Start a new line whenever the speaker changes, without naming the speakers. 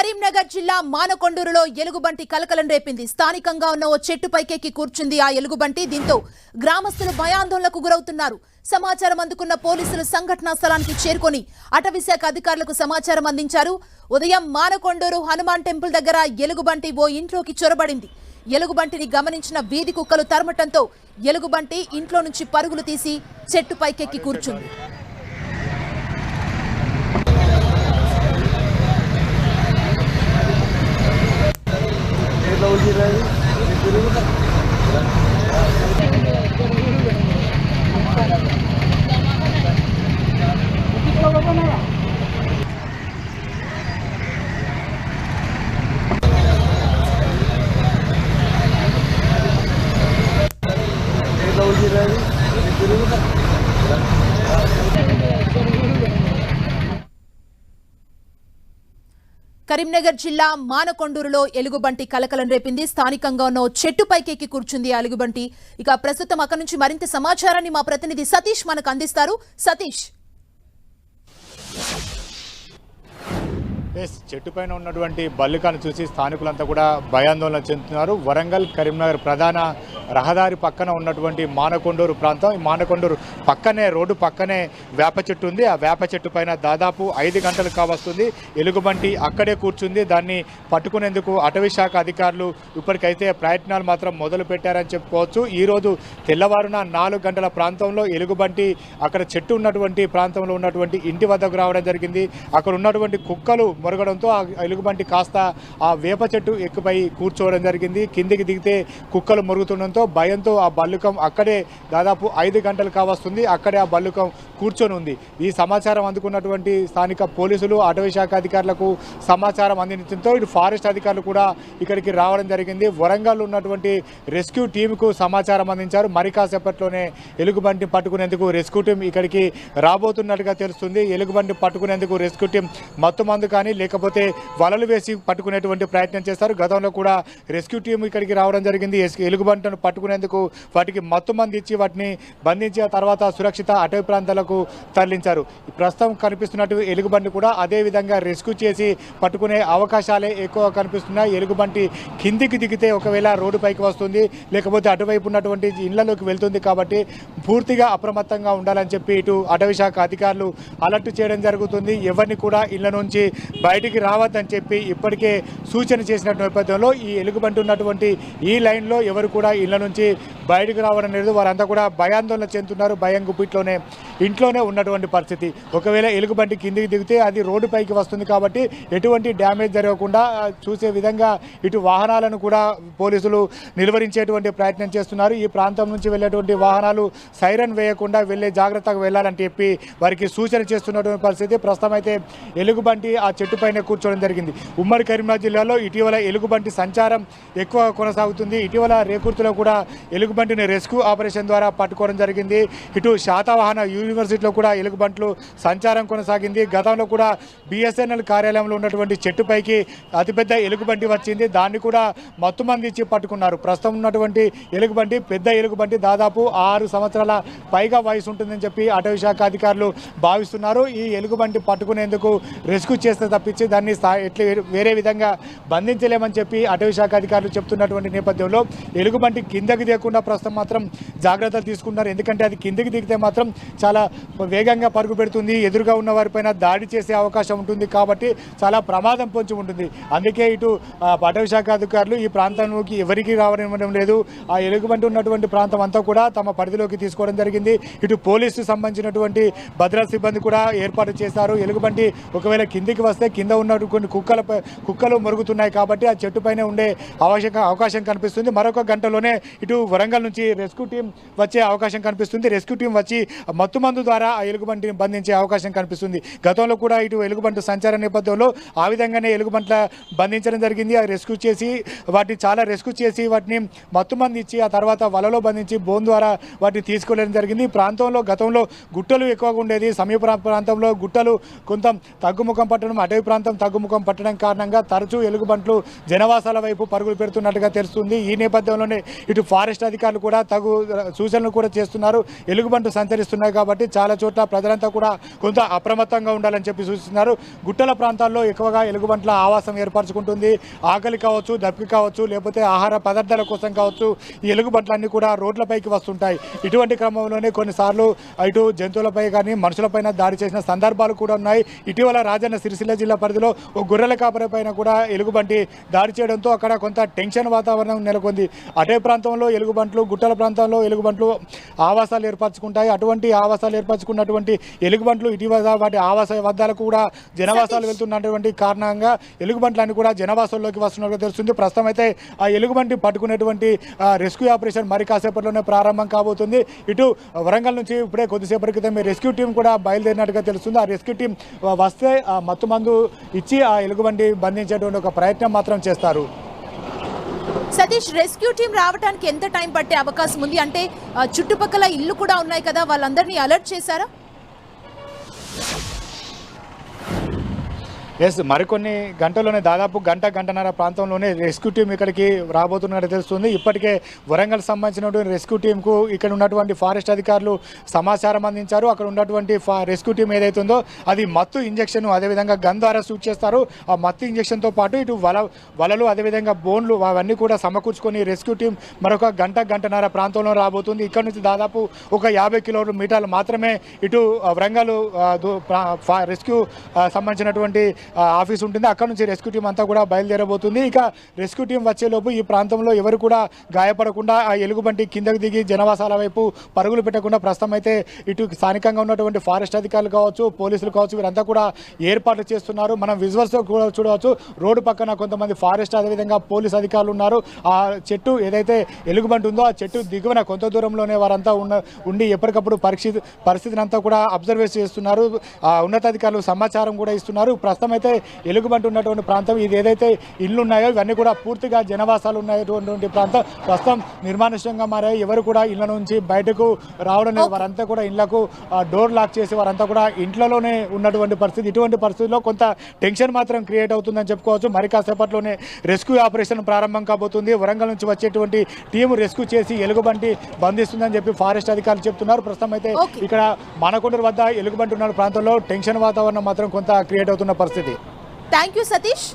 కరీంనగర్ జిల్లా మానకొండూరులో ఎలుగుబంటి కలకలం రేపింది. స్థానికంగా ఉన్న ఓ చెట్టు పైకెక్కి కూర్చుంది ఆ ఎలుగుబంటి. దీంతో గ్రామస్తులు భయాందోళనకు గురవుతున్నారు. సమాచారం అందుకున్న పోలీసులు సంఘటనా స్థలానికి చేరుకొని అటవీశాఖ అధికారులకు సమాచారం అందించారు. ఉదయం మానకొండూరు హనుమాన్ టెంపుల్ దగ్గర ఎలుగుబంటి ఓ ఇంట్లోకి చొరబడింది. ఎలుగుబంటిని గమనించిన వీధి కుక్కలు తరమటంతో ఎలుగుబంటి ఇంట్లో నుంచి పరుగులు తీసి చెట్టు పైకెక్కి కూర్చుంది. కరీంనగర్ జిల్లా మానకొండూరులో ఎలుగుబంటి కలకలం రేపింది. స్థానికంగా ఉన్న ఓ చెట్టు పైకెక్కి కూర్చుంది ఎలుగుబంటి. ఇక ప్రస్తుతం అక్కడి నుంచి మరింత సమాచారాన్ని మా ప్రతినిధి సతీష్ మనకు అందిస్తారు. సతీష్.
ఎస్ చెట్టు పైన ఉన్నటువంటి బల్లికాను చూసి స్థానికులంతా కూడా భయాందోళన చెందుతున్నారు. వరంగల్ కరీంనగర్ ప్రధాన రహదారి పక్కన ఉన్నటువంటి మానకొండూరు ప్రాంతం. ఈ మానకొండూరు పక్కనే రోడ్డు పక్కనే వేప చెట్టు ఉంది. ఆ వేప చెట్టు పైన దాదాపు ఐదు గంటలు కావస్తుంది. ఎలుగుబంటి అక్కడే కూర్చుంది. దాన్ని పట్టుకునేందుకు అటవీ శాఖ అధికారులు ఇప్పటికైతే ప్రయత్నాలు మాత్రం మొదలు పెట్టారని చెప్పుకోవచ్చు. ఈరోజు తెల్లవారున నాలుగు గంటల ప్రాంతంలో ఎలుగుబంటి అక్కడ చెట్టు ఉన్నటువంటి ప్రాంతంలో ఉన్నటువంటి ఇంటి వద్దకు రావడం జరిగింది. అక్కడ ఉన్నటువంటి కుక్కలు మొరగడంతో ఆ ఎలుగుబంటి కాస్త ఆ వేప చెట్టు ఎక్కుపై కూర్చోవడం జరిగింది. కిందికి దిగితే కుక్కలు మొరుగుతుండడంతో భయంతో ఆ బల్లుకం అక్కడే దాదాపు ఐదు గంటలు కావస్తుంది. అక్కడే ఆ బల్లుకం కూర్చొని ఉంది ఈ సమాచారం అందుకున్నటువంటి స్థానిక పోలీసులు అటవీ శాఖ అధికారులకు సమాచారం అందించడంతో ఇటు ఫారెస్ట్ అధికారులు కూడా ఇక్కడికి రావడం జరిగింది. వరంగల్ ఉన్నటువంటి రెస్క్యూ టీంకు సమాచారం అందించారు. మరి కాసేపట్లోనే ఎలుగుబంటి పట్టుకునేందుకు రెస్క్యూ టీం ఇక్కడికి రాబోతున్నట్టుగా తెలుస్తుంది. ఎలుగుబంటి పట్టుకునేందుకు రెస్క్యూ టీం మత్తు మందు కానీ లేకపోతే వలలు వేసి పట్టుకునేటువంటి ప్రయత్నం చేస్తారు. గతంలో కూడా రెస్క్యూ టీం ఇక్కడికి రావడం జరిగింది. ఎలుగుబంటను పట్టుకునేందుకు వాటికి మత్తు మంది ఇచ్చి వాటిని బంధించిన తర్వాత సురక్షిత అటవీ ప్రాంతాలకు తరలించారు. ప్రస్తుతం కనిపిస్తున్నట్టు ఎలుగుబంటి కూడా అదే విధంగా రెస్క్యూ చేసి పట్టుకునే అవకాశాలే ఎక్కువ కనిపిస్తున్నాయి. ఎలుగుబంటి కిందికి దిగితే ఒకవేళ రోడ్డు పైకి వస్తుంది లేకపోతే అటువైపు ఉన్నటువంటి ఇళ్ళలోకి వెళ్తుంది కాబట్టి పూర్తిగా అప్రమత్తంగా ఉండాలని చెప్పి ఇటు అటవీ శాఖ అధికారులు అలర్ట్ చేయడం జరుగుతుంది. ఎవరిని కూడా ఇళ్ళ నుంచి బయటికి రావద్దని చెప్పి ఇప్పటికే సూచన చేసిన నేపథ్యంలో ఈ ఎలుగుబంటి ఉన్నటువంటి ఈ లైన్లో ఎవరు కూడా ఇళ్ళ నుంచి బయటకు రావడం లేదు. వారంతా కూడా భయాందోళన చెందుతున్నారు. భయం గుప్పిట్లోనే ఇంట్లోనే ఉన్నటువంటి పరిస్థితి. ఒకవేళ ఎలుగుబంటి కిందికి దిగితే అది రోడ్డుపైకి వస్తుంది కాబట్టి ఎటువంటి డ్యామేజ్ జరగకుండా చూసే విధంగా ఇటు వాహనాలను కూడా పోలీసులు నిలువరించేటువంటి ప్రయత్నం చేస్తున్నారు. ఈ ప్రాంతం నుంచి వెళ్ళేటువంటి వాహనాలు సైరన్ వేయకుండా వెళ్ళే జాగ్రత్తగా వెళ్ళాలని చెప్పి వారికి సూచన చేస్తున్నటువంటి పరిస్థితి. ప్రస్తుతం అయితే ఎలుగుబంటి ఆ చెట్టు పైన కూర్చోవడం జరిగింది. ఉమ్మడి కరీంనగర్ జిల్లాలో ఇటీవల ఎలుగుబంటి సంచారం ఎక్కువ కొనసాగుతుంది. ఇటీవల రేకుర్తిలో కూడా ఎలుగుబంటిని రెస్క్యూ ఆపరేషన్ ద్వారా పట్టుకోవడం జరిగింది. ఇటు శాతవాహన యూనివర్సిటీలో కూడా ఎలుగుబంట్లు సంచారం కొనసాగింది. గతంలో కూడా బిఎస్ఎన్ఎల్ కార్యాలయంలో ఉన్నటువంటి చెట్టుపైకి అతిపెద్ద ఎలుగుబంటి వచ్చింది. దాన్ని కూడా మత్తు ఇచ్చి పట్టుకున్నారు. ప్రస్తుతం ఉన్నటువంటి ఎలుగుబంటి పెద్ద ఎలుగుబంటి దాదాపు ఆరు సంవత్సరాల పైగా వయసు ఉంటుందని చెప్పి అటవీ శాఖ అధికారులు భావిస్తున్నారు. ఈ ఎలుగుబంటి పట్టుకునేందుకు రెస్క్యూ చేస్తే తప్పించి దాన్ని ఎట్లా వేరే విధంగా బంధించలేమని చెప్పి అటవీ శాఖ అధికారులు చెప్తున్నటువంటి నేపథ్యంలో ఎలుగుబంటి కిందకి దిగకుండా ప్రస్తుతం మాత్రం జాగ్రత్తలు తీసుకుంటున్నారు. ఎందుకంటే అది కిందకి దిగితే మాత్రం చాలా వేగంగా పరుగు పెడుతుంది. ఎదురుగా ఉన్న వారిపైన దాడి చేసే అవకాశం ఉంటుంది కాబట్టి చాలా ప్రమాదం పొంచి ఉంటుంది. అందుకే ఇటు ఆ, అటవీ శాఖ అధికారులు ఈ ప్రాంతంలోకి ఎవరికి రావడం లేదు. ఆ ఎలుగుబంటి ఉన్నటువంటి ప్రాంతం అంతా కూడా తమ పరిధిలోకి తీసుకోవడం జరిగింది. ఇటు పోలీసు సంబంధించినటువంటి భద్రతా సిబ్బంది కూడా ఏర్పాటు చేశారు. ఎలుగుబంటి ఒకవేళ కిందికి వస్తే కింద ఉన్నటువంటి కుక్కల కుక్కలు మొరుగుతున్నాయి కాబట్టి ఆ చెట్టు పైన ఉండే అవకాశం అవకాశం కనిపిస్తుంది. మరొక గంటలోనే ఇటు వరంగల్ నుంచి రెస్క్యూ టీం వచ్చే అవకాశం కనిపిస్తుంది. రెస్క్యూ టీం వచ్చి మత్తుమందు ద్వారా ఆ ఎలుగుబంటిని బంధించే అవకాశం కనిపిస్తుంది. గతంలో కూడా ఇటు ఎలుగుబంటి సంచార నేపథ్యంలో ఆ విధంగానే ఎలుగుబంట్ల బంధించడం జరిగింది. ఆ రెస్క్యూ చేసి వాటిని చాలా రెస్క్యూ చేసి వాటిని మత్తు మంది ఇచ్చి ఆ తర్వాత వలలో బంధించి బోన్ ద్వారా వాటిని తీసుకెళ్ళడం జరిగింది. ప్రాంతంలో గతంలో గుట్టలు ఎక్కువగా ఉండేది. సమీప ప్రాంతంలో గుట్టలు కొంత తగ్గుముఖం పట్టడం అటవీ ప్రాంతం తగ్గుముఖం పట్టడం కారణంగా తరచూ ఎలుగుబంట్లు జనవాసాల వైపు పరుగులు పెడుతున్నట్టుగా తెలుస్తుంది. ఈ నేపథ్యంలోనే ఇటు ఫారెస్ట్ అధికారులు కూడా తగు సూచనలు కూడా చేస్తున్నారు. ఎలుగుబంట్లు సంచరిస్తున్నాయి కాబట్టి చాలా చోట్ల ప్రజలంతా కూడా కొంత అప్రమత్తంగా ఉండాలని చెప్పి సూచిస్తున్నారు. గుట్టల ప్రాంతాల్లో ఎక్కువగా ఎలుగుబంట్ల ఆవాసం ఏర్పరచుకుంటుంది. ఆకలి కావచ్చు దప్పిక కావచ్చు లేకపోతే ఆహార పదార్థాల కోసం కావచ్చు ఈ ఎలుగుబంట్లన్నీ కూడా రోడ్లపైకి వస్తుంటాయి. ఇటువంటి క్రమంలోనే కొన్నిసార్లు ఇటు జంతువులపై కానీ మనుషులపైన దాడి చేసిన సందర్భాలు కూడా ఉన్నాయి. ఇటీవల రాజన్న సిరిసిల్ల జిల్లా పరిధిలో ఒక గొర్రెల కాపరి పైన కూడా ఎలుగుబంటి దాడి చేయడంతో అక్కడ కొంత టెన్షన్ వాతావరణం నెలకొంది. అటే ప్రాంతంలో ఎలుగుబంట్లు గుట్టల ప్రాంతంలో ఎలుగుబంట్లు ఆవాసాలు ఏర్పరచుకుంటాయి. అటువంటి ఆవాసాలు ఏర్పరచుకున్నటువంటి ఎలుగుబంట్లు ఇటీవల వాటి ఆవాస వద్దాలకు కూడా జనవాసాలు వెళ్తున్నటువంటి కారణంగా ఎలుగుబంట్లన్నీ కూడా జనవాసాల్లోకి వస్తున్నట్టు తెలుస్తుంది. ప్రస్తుతం అయితే ఆ ఎలుగుబంటి పట్టుకునేటువంటి రెస్క్యూ ఆపరేషన్ మరి కాసేపట్లోనే ప్రారంభం కాబోతుంది. ఇటు వరంగల్ నుంచి ఇప్పుడే కొద్దిసేపటి క్రితం రెస్క్యూ టీం కూడా బయలుదేరినట్టుగా తెలుస్తుంది. ఆ రెస్క్యూ టీం వస్తే మత్తు మందు ఇచ్చి ఆ ఎలుగుబంటి బంధించేటువంటి ఒక ప్రయత్నం మాత్రం చేస్తారు.
సతీష్ రెస్క్యూ టీం రావడానికి ఎంత టైం పట్టే అవకాశం ఉంది? అంటే చుట్టుపక్కల ఇల్లు కూడా ఉన్నాయి కదా వాళ్ళందరినీ అలర్ట్ చేశారా?
ఎస్ మరికొన్ని గంటల్లోనే దాదాపు గంట గంటన్నర ప్రాంతంలోనే రెస్క్యూ టీం ఇక్కడికి రాబోతున్నట్టు తెలుస్తుంది. ఇప్పటికే వరంగల్ సంబంధించినటువంటి రెస్క్యూ టీంకు ఇక్కడ ఉన్నటువంటి ఫారెస్ట్ అధికారులు సమాచారం అందించారు. అక్కడ ఉన్నటువంటి ఫా రెస్క్యూ టీం ఏదైతే ఉందో అది మత్తు ఇంజెక్షన్ అదేవిధంగా గన్ ద్వారా షూట్ చేస్తారు. ఆ మత్తు ఇంజక్షన్తో పాటు ఇటు వల వలలు అదేవిధంగా బోన్లు అవన్నీ కూడా సమకూర్చుకొని రెస్క్యూ టీం మరొక గంట గంటన్నర ప్రాంతంలో రాబోతుంది. ఇక్కడ నుంచి దాదాపు ఒక యాభై కిలోమీటర్లు మాత్రమే ఇటు వరంగల్ రెస్క్యూ సంబంధించినటువంటి ఆఫీస్ ఉంటుంది. అక్కడ నుంచి రెస్క్యూ టీం అంతా కూడా బయలుదేరబోతుంది. ఇక రెస్క్యూ టీం వచ్చేలోపు ఈ ప్రాంతంలో ఎవరు కూడా గాయపడకుండా ఆ ఎలుగుబంటి కిందకు దిగి జనవాసాల వైపు పరుగులు పెట్టకుండా ప్రస్తుతం అయితే ఇటు స్థానికంగా ఉన్నటువంటి ఫారెస్ట్ అధికారులు కావచ్చు పోలీసులు కావచ్చు వీరంతా కూడా ఏర్పాట్లు చేస్తున్నారు. మనం విజువల్స్ కూడా చూడవచ్చు. రోడ్డు పక్కన కొంతమంది ఫారెస్ట్ అదేవిధంగా పోలీస్ అధికారులు ఉన్నారు. ఆ చెట్టు ఏదైతే ఎలుగుబంటి ఉందో ఆ చెట్టు దిగువన కొంత దూరంలోనే వారంతా ఉన్న ఉండి ఎప్పటికప్పుడు పరిస్థితి పరిస్థితిని అంతా కూడా అబ్జర్వేషన్ చేస్తున్నారు. ఆ ఉన్నతాధికారులు సమాచారం కూడా ఇస్తున్నారు. ప్రస్తుతం అయితే ఎలుగుబంటి ఉన్నటువంటి ప్రాంతం ఇది ఏదైతే ఇల్లు ఉన్నాయో ఇవన్నీ కూడా పూర్తిగా జనవాసాలు ఉన్నటువంటి ప్రాంతం. ప్రస్తుతం నిర్మానుష్యంగా మారాయి. ఎవరు కూడా ఇళ్ళ నుంచి బయటకు రావడం లేదు. వారంతా కూడా ఇళ్ళకు డోర్ లాక్ చేసి వారంతా కూడా ఇంట్లోనే ఉన్నటువంటి పరిస్థితి. ఇటువంటి పరిస్థితుల్లో కొంత టెన్షన్ మాత్రం క్రియేట్ అవుతుందని చెప్పుకోవచ్చు. మరి కాసేపట్లోనే రెస్క్యూ ఆపరేషన్ ప్రారంభం కాబోతుంది. వరంగల్ నుంచి వచ్చేటువంటి టీం రెస్క్యూ చేసి ఎలుగుబంటి బంధిస్తుందని చెప్పి ఫారెస్ట్ అధికారులు చెప్తున్నారు. ప్రస్తుతం అయితే. ఇక్కడ మనకొండూరు వద్ద ఎలుగుబంటి ఉన్న ప్రాంతంలో టెన్షన్ వాతావరణం మాత్రం కొంత క్రియేట్ అవుతున్న పరిస్థితి.
Thank you, Satish.